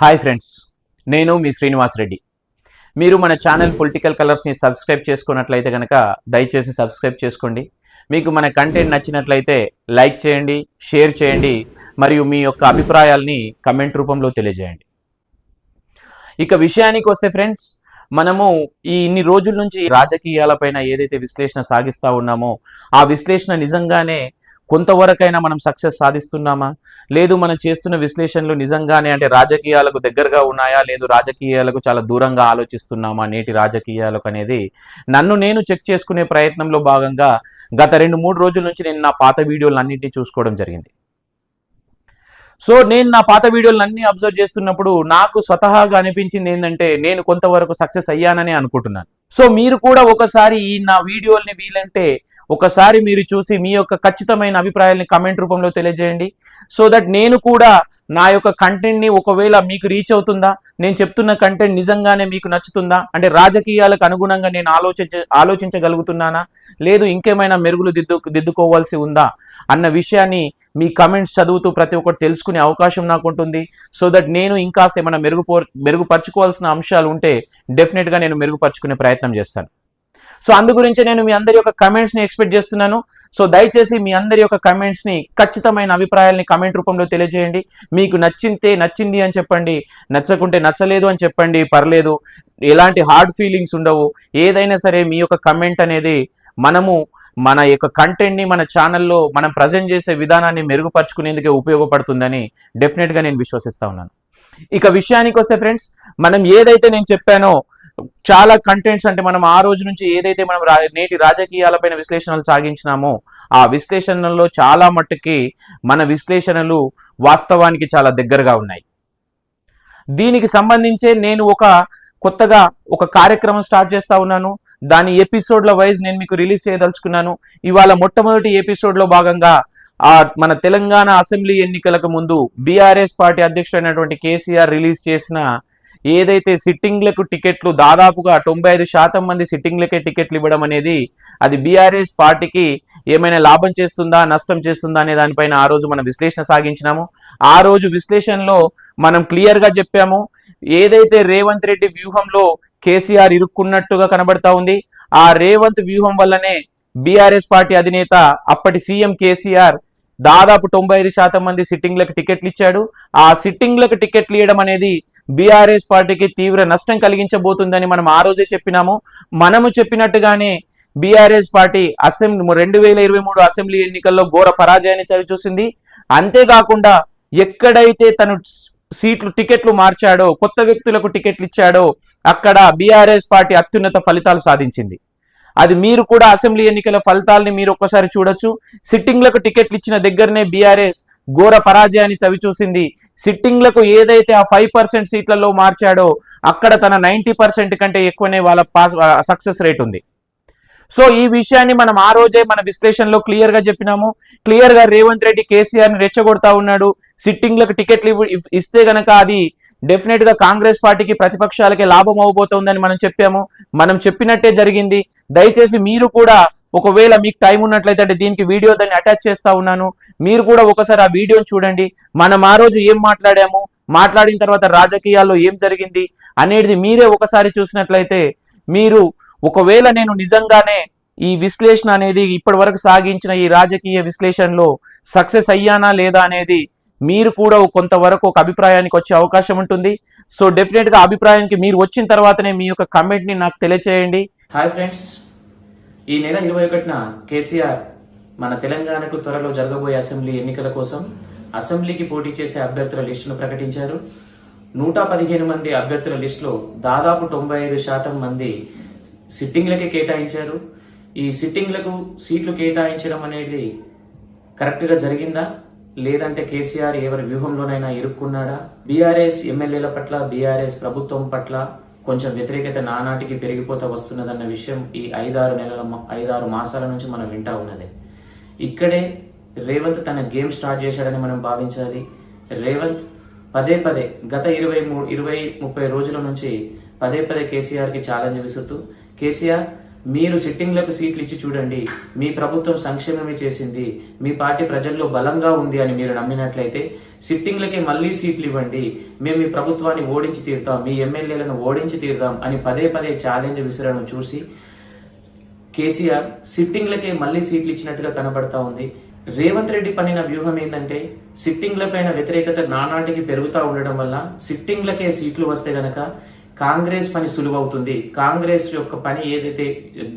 Hi friends నేను మీ శ్రీనివాస్ రెడ్డి. మీరు మన ఛానల్ పొలిటికల్ కలర్స్ని సబ్స్క్రైబ్ చేసుకున్నట్లయితే కనుక దయచేసి సబ్స్క్రైబ్ చేసుకోండి. మీకు మన కంటెంట్ నచ్చినట్లయితే లైక్ చేయండి షేర్ చేయండి మరియు మీ యొక్క అభిప్రాయాల్ని కమెంట్ రూపంలో తెలియజేయండి. ఇక విషయానికి వస్తే ఫ్రెండ్స్ మనము ఈ ఇన్ని రోజుల నుంచి రాజకీయాలపైన ఏదైతే విశ్లేషణ సాగిస్తూ ఉన్నామో ఆ విశ్లేషణ నిజంగానే కొంతవరకైనా మనం సక్సెస్ సాధిస్తున్నామా? లేదు మనం చేస్తున్న విశ్లేషణలు నిజంగానే అంటే రాజకీయాలకు దగ్గరగా ఉన్నాయా? లేదు రాజకీయాలకు చాలా దూరంగా ఆలోచిస్తున్నామా? నేటి రాజకీయాలకు అనేది నన్ను నేను చెక్ చేసుకునే ప్రయత్నంలో భాగంగా గత రెండు మూడు రోజుల నుంచి నేను నా పాత వీడియోలు అన్నింటినీ చూసుకోవడం జరిగింది. సో నేను నా పాత వీడియోలు అన్ని అబ్జర్వ్ చేస్తున్నప్పుడు నాకు స్వతహాగా అనిపించింది ఏంటంటే నేను కొంతవరకు సక్సెస్ అయ్యానని అనుకుంటున్నాను. సో మీరు కూడా ఒకసారి ఈ నా వీడియోల్ని వీలంటే ఒకసారి మీరు చూసి మీ యొక్క ఖచ్చితమైన అభిప్రాయాల్ని కమెంట్ రూపంలో తెలియజేయండి. సో దట్ నేను కూడా నా యొక్క కంటెంట్ని ఒకవేళ మీకు రీచ్ అవుతుందా? నేను చెప్తున్న కంటెంట్ నిజంగానే మీకు నచ్చుతుందా? అంటే రాజకీయాలకు అనుగుణంగా నేను ఆలోచించ ఆలోచించగలుగుతున్నానా? లేదు ఇంకేమైనా మెరుగులు దిద్దు దిద్దుకోవాల్సి ఉందా? అన్న విషయాన్ని మీ కమెంట్స్ చదువుతూ ప్రతి ఒక్కటి తెలుసుకునే అవకాశం నాకు ఉంటుంది. సో దట్ నేను ఇంకాస్త ఏమైనా మెరుగుపో మెరుగుపరచుకోవాల్సిన అంశాలు ఉంటే డెఫినెట్గా నేను మెరుగుపరుచుకునే ప్రయత్నం చేస్తాను. సో అందు గురించి నేను మీ అందరి యొక్క కమెంట్స్ని ఎక్స్పెక్ట్ చేస్తున్నాను. సో దయచేసి మీ అందరి యొక్క కమెంట్స్ని ఖచ్చితమైన అభిప్రాయాల్ని కమెంట్ రూపంలో తెలియజేయండి. మీకు నచ్చితే నచ్చింది అని చెప్పండి నచ్చకుంటే నచ్చలేదు అని చెప్పండి పర్లేదు. ఎలాంటి హార్డ్ ఫీలింగ్స్ ఉండవు. ఏదైనా సరే మీ యొక్క కమెంట్ అనేది మనము మన యొక్క కంటెంట్ని మన ఛానల్లో మనం ప్రజెంట్ చేసే విధానాన్ని మెరుగుపరుచుకునేందుకే ఉపయోగపడుతుందని డెఫినెట్గా నేను విశ్వసిస్తా ఉన్నాను. ఇక విషయానికి వస్తే ఫ్రెండ్స్ మనం ఏదైతే నేను చెప్పానో చాలా కంటెంట్స్ అంటే మనం ఆ రోజు నుంచి ఏదైతే మనం రా- నేటి రాజకీయాలపైన విశ్లేషణలు సాగించినామో ఆ విశ్లేషణల్లో చాలా మట్టుకి మన విశ్లేషణలు వాస్తవానికి చాలా దగ్గరగా ఉన్నాయి. దీనికి సంబంధించే నేను ఒక కొత్తగా ఒక కార్యక్రమం స్టార్ట్ చేస్తా ఉన్నాను. దాని ఎపిసోడ్ల వైజ్ నేను మీకు రిలీజ్ చేయదలుచుకున్నాను. ఇవాళ మొట్టమొదటి ఎపిసోడ్లో భాగంగా ఆ మన తెలంగాణ అసెంబ్లీ ఎన్నికలకు ముందు బీఆర్ఎస్ పార్టీ అధ్యక్షుడైనటువంటి కేసీఆర్ రిలీజ్ చేసిన ఏదైతే సిట్టింగ్లకు టికెట్లు దాదాపుగా తొంభై ఐదు శాతం మంది సిట్టింగ్లకే టికెట్లు ఇవ్వడం అనేది అది బీఆర్ఎస్ పార్టీకి ఏమైనా లాభం చేస్తుందా నష్టం చేస్తుందా అనే దానిపైన ఆ రోజు మనం విశ్లేషణ సాగించినాము. ఆ రోజు విశ్లేషణలో మనం క్లియర్గా చెప్పాము ఏదైతే రేవంత్ రెడ్డి వ్యూహంలో కేసీఆర్ ఇరుక్కున్నట్టుగా కనబడతా ఉంది ఆ రేవంత్ వ్యూహం వల్లనే బీఆర్ఎస్ పార్టీ అధినేత అప్పటి సీఎం కేసీఆర్ దాదాపు తొంభై ఐదు శాతం మంది సిట్టింగ్లకు టికెట్లు ఇచ్చాడు. ఆ సిట్టింగ్లకు టికెట్లు ఇవ్వడం అనేది బీఆర్ఎస్ పార్టీకి తీవ్ర నష్టం కలిగించబోతుందని మనం ఆ రోజే చెప్పినాము. మనము చెప్పినట్టుగానే బీఆర్ఎస్ పార్టీ అసెంబ్లీ రెండు వేల ఇరవై మూడు అసెంబ్లీ ఎన్నికల్లో ఘోర పరాజయాన్ని చవిచూసింది. అంతేకాకుండా ఎక్కడైతే తను సీట్లు టికెట్లు మార్చాడో కొత్త వ్యక్తులకు టికెట్లు ఇచ్చాడో అక్కడ బీఆర్ఎస్ పార్టీ అత్యున్నత ఫలితాలు సాధించింది. అది మీరు కూడా అసెంబ్లీ ఎన్నికల ఫలితాలని మీరు ఒక్కసారి చూడొచ్చు. సిట్టింగ్లకు టికెట్లు ఇచ్చిన దగ్గరనే బీఆర్ఎస్ ఘోర పరాజయాన్ని చవిచూసింది. సిట్టింగ్లకు ఏదైతే ఆ ఫైవ్ పర్సెంట్ సీట్లలో మార్చాడో అక్కడ తన నైంటీ పర్సెంట్ కంటే ఎక్కువనే వాళ్ళ పాస్ సక్సెస్ రేట్ ఉంది. సో ఈ విషయాన్ని మనం ఆ రోజే మన విశ్లేషణలో క్లియర్గా చెప్పినాము. క్లియర్గా రేవంత్ రెడ్డి కేసీఆర్ని రెచ్చగొడతా ఉన్నాడు. సిట్టింగ్లకు టికెట్లు ఇవ్వ- ఇస్తే గనక అది డెఫినెట్గా కాంగ్రెస్ పార్టీకి ప్రతిపక్షాలకే లాభం అవబోతోందని మనం చెప్పాము. మనం చెప్పినట్టే జరిగింది. దయచేసి మీరు కూడా ఒకవేళ మీకు టైం ఉన్నట్లయితే అంటే దీనికి వీడియో దాన్ని అటాచ్ చేస్తా ఉన్నాను. మీరు కూడా ఒకసారి ఆ వీడియోని చూడండి. మనం ఆ రోజు ఏం మాట్లాడాము? మాట్లాడిన తర్వాత రాజకీయాల్లో ఏం జరిగింది? అనేది మీరే ఒకసారి చూసినట్లయితే మీరు ఒకవేళ నేను నిజంగానే ఈ విశ్లేషణ అనేది ఇప్పటి వరకు సాగించిన ఈ రాజకీయ విశ్లేషణలో సక్సెస్ అయ్యానా లేదా అనేది మీరు కూడా కొంతవరకు ఒక అభిప్రాయానికి వచ్చే అవకాశం ఉంటుంది. సో డెఫినెట్గా అభిప్రాయానికి మీరు వచ్చిన తర్వాతనే మీ యొక్క కమెంట్ని నాకు తెలియచేయండి. హాయ్ ఫ్రెండ్స్ ఈ నెల ఇరవై ఒకటిన కేసీఆర్ మన తెలంగాణకు త్వరలో జరగబోయే అసెంబ్లీ ఎన్నికల కోసం అసెంబ్లీకి పోటీ చేసే అభ్యర్థుల లిస్టును ప్రకటించారు. నూట పదిహేను మంది అభ్యర్థుల లిస్టులో దాదాపు తొంభై ఐదు శాతం మంది సిట్టింగ్లకే కేటాయించారు. ఈ సిట్టింగ్లకు సీట్లు కేటాయించడం అనేది కరెక్ట్గా జరిగిందా? లేదంటే కేసీఆర్ ఎవరి వ్యూహంలోనైనా ఇరుక్కున్నాడా? బీఆర్ఎస్ ఎమ్మెల్యేల పట్ల బీఆర్ఎస్ ప్రభుత్వం పట్ల కొంచెం వ్యతిరేకత నానాటికి పెరిగిపోతా వస్తున్నదన్న విషయం ఈ ఐదారు నెలల ఐదారు మాసాల నుంచి మనం వింటా ఉన్నదే. ఇక్కడే రేవంత్ తన గేమ్ స్టార్ట్ చేశాడని మనం భావించాలి. రేవంత్ పదే పదే గత ఇరవై మూడు ఇరవై ముప్పై రోజుల నుంచి పదే పదే కేసీఆర్కి ఛాలెంజ్ విసురుతూ కేసీఆర్ మీరు సిట్టింగ్లకు సీట్లు ఇచ్చి చూడండి. మీ ప్రభుత్వం సంక్షేమమే చేసింది. మీ పార్టీ ప్రజల్లో బలంగా ఉంది అని మీరు నమ్మినట్లయితే సిట్టింగ్లకే మళ్ళీ సీట్లు ఇవ్వండి మేము మీ ప్రభుత్వాన్ని ఓడించి తీరుతాం. మీ ఎమ్మెల్యేలను ఓడించి తీరుతాం అని పదే పదే ఛాలెంజ్ విసరడం చూసి కేసీఆర్ సిట్టింగ్లకే మళ్ళీ సీట్లు ఇచ్చినట్టుగా కనబడతా ఉంది. రేవంత్ రెడ్డి పనిన వ్యూహం ఏంటంటే సిట్టింగ్ల పైన వ్యతిరేకత నానాటికి పెరుగుతూ ఉండడం వల్ల సిట్టింగ్లకే సీట్లు వస్తే గనక కాంగ్రెస్ పని సులువవుతుంది. కాంగ్రెస్ యొక్క పని ఏదైతే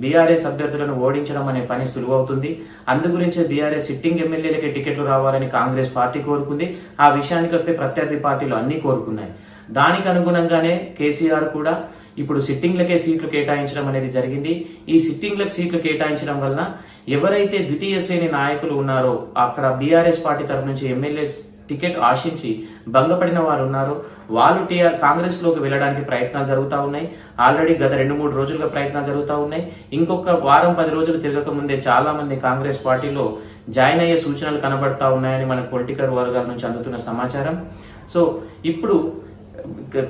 బీఆర్ఎస్ అభ్యర్థులను ఓడించడం అనే పని సులువవుతుంది. అందు గురించే బీఆర్ఎస్ సిట్టింగ్ ఎమ్మెల్యేలకి టికెట్లు రావాలని కాంగ్రెస్ పార్టీ కోరుకుంది. ఆ విషయానికి వస్తే ప్రత్యర్థి పార్టీలు అన్ని కోరుకున్నాయి. దానికి అనుగుణంగానే కేసీఆర్ కూడా ఇప్పుడు సిట్టింగ్లకే సీట్లు కేటాయించడం అనేది జరిగింది. ఈ సిట్టింగ్లకు సీట్లు కేటాయించడం వలన ఎవరైతే ద్వితీయ శ్రేణి నాయకులు ఉన్నారో అక్కడ బీఆర్ఎస్ పార్టీ తరఫు నుంచి ఎమ్మెల్యే టికెట్ ఆశించి భంగపడిన వారు ఉన్నారు వాళ్ళు టీఆర్ కాంగ్రెస్లోకి వెళ్ళడానికి ప్రయత్నాలు జరుగుతూ ఉన్నాయి. ఆల్రెడీ గత రెండు మూడు రోజులుగా ప్రయత్నాలు జరుగుతూ ఉన్నాయి. ఇంకొక వారం పది రోజులు తిరగక ముందే చాలా మంది కాంగ్రెస్ పార్టీలో జాయిన్ అయ్యే సూచనలు కనబడతా ఉన్నాయని మన పొలిటికల్ వర్గాల నుంచి అందుతున్న సమాచారం. సో ఇప్పుడు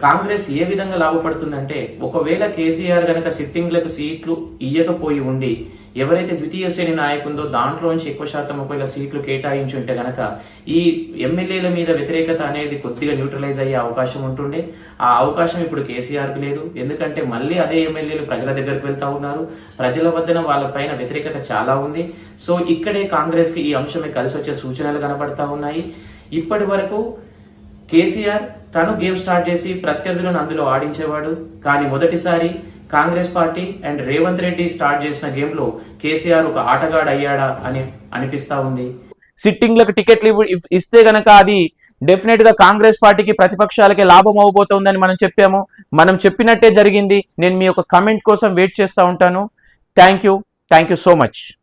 కాంగ్రెస్ ఏ విధంగా లాభపడుతుందంటే ఒకవేళ కేసీఆర్ కనుక సిట్టింగ్లకు సీట్లు ఇయ్యకపోయి ఉండి ఎవరైతే ద్వితీయ శ్రేణి నాయకుందో దాంట్లోంచి ఎక్కువ శాతం ఒకవేళ సీట్లు కేటాయించి ఉంటే గనక ఈ ఎమ్మెల్యేల మీద వ్యతిరేకత అనేది కొద్దిగా న్యూట్రలైజ్ అయ్యే అవకాశం ఉంటుండే. ఆ అవకాశం ఇప్పుడు కేసీఆర్కి లేదు. ఎందుకంటే మళ్ళీ అదే ఎమ్మెల్యేలు ప్రజల దగ్గరకు వెళ్తా ఉన్నారు. ప్రజల వద్దన వాళ్ళ పైన వ్యతిరేకత చాలా ఉంది. సో ఇక్కడే కాంగ్రెస్కి ఈ అంశమే కలిసి వచ్చే సూచనలు కనబడతా ఉన్నాయి. ఇప్పటి వరకు కేసీఆర్ తను గేమ్ స్టార్ట్ చేసి ప్రత్యర్థులను అందులో ఆడించేవాడు. కానీ మొదటిసారి Congress party and Revanth Reddy start చేసిన గేమ్లో కేసీఆర్ ఒక ఆటగాడు అయ్యాడా అని అనిపిస్తా ఉంది. సిట్టింగ్లకు టికెట్లు ఇస్తే గనక అది డెఫినెట్గా కాంగ్రెస్ పార్టీకి ప్రతిపక్షాలకే లాభం అవబోతోందని మనం చెప్పాము. మనం చెప్పినట్టే జరిగింది. నేను మీ యొక్క కమెంట్ కోసం వెయిట్ చేస్తూ ఉంటాను. Thank you. Thank you so much.